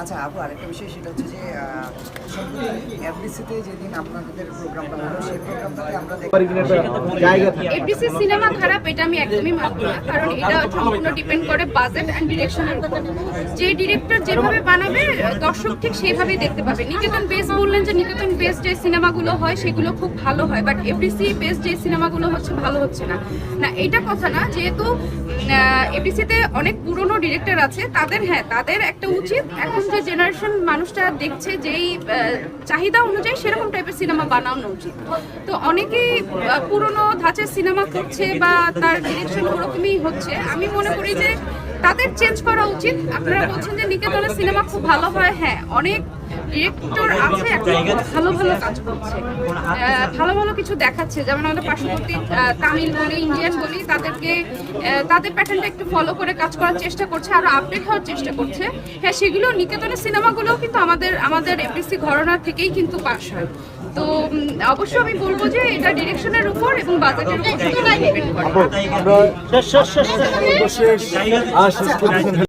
আচ্ছা আপু আরেকটা বিষয় সেটা হচ্ছে যে এফডিসিতে যেদিন আপনাদের প্রোগ্রামটা হলো সেই প্রোগ্রামটাতে আমরা দেখি জায়গা থাকে। এফডিসি সিনেমা খারাপ এটা আমি একদমই মানব না। কারণ এটা সম্পূর্ণ ডিপেন্ড করে বাজেট অ্যান্ড ডিরেকশনের যে ডিরেক্টর যেভাবে বানাবে দর্শক ঠিক সেভাবেই দেখতে পাবে। নিকেতন বেস বললেন যে নিকেতন বেস যে সিনেমাগুলো হয় সেগুলো খুব ভালো হয়। বাট এফডিসি বেস যে সিনেমাগুলো হচ্ছে ভালো হচ্ছে না। না এটা কথা না যেহেতু এফডিসিতে অনেক পুরনো ডিরেক্টর আছে তাদের হ্যাঁ তাদের একটা উচিত এখন যে জেনারেশন মানুষটা দেখছে যেই চাহিদা অনুযায়ী সেরকম টাইপের সিনেমা বানানো উচিত। তো অনেকেই পুরনো ধাঁচের সিনেমা করছে বা তার ডিরেকশন ওরকমই হচ্ছে। আমি মনে করি যে তাদের চেঞ্জ করা উচিত। আপনারা বলছেন যে নিকেতনের সিনেমা খুব ভালো হয়। হ্যাঁ অনেক ডিরেক্টর আছে ভালো ভালো কাজ করছে। ভালো ভালো কিছু দেখাচ্ছে। যেমন আমাদের পার্শ্ববর্তী তামিল বলি, ইন্ডিয়ান বলি, তাদেরকে তাদের প্যাটার্নটা একটু ফলো করে কাজ করার চেষ্টা করছে, আরও আপডেট হওয়ার চেষ্টা করছে। হ্যাঁ সেগুলো নিকেতনের সিনেমাগুলোও কিন্তু আমাদের আমাদের এফডিসি ঘরানা থেকেই কিন্তু পাস হয়। তো অবশ্যই আমি বলব যে এটা ডিরেকশনের উপর এবং বাজেটের উপর ডিপেন্ড করে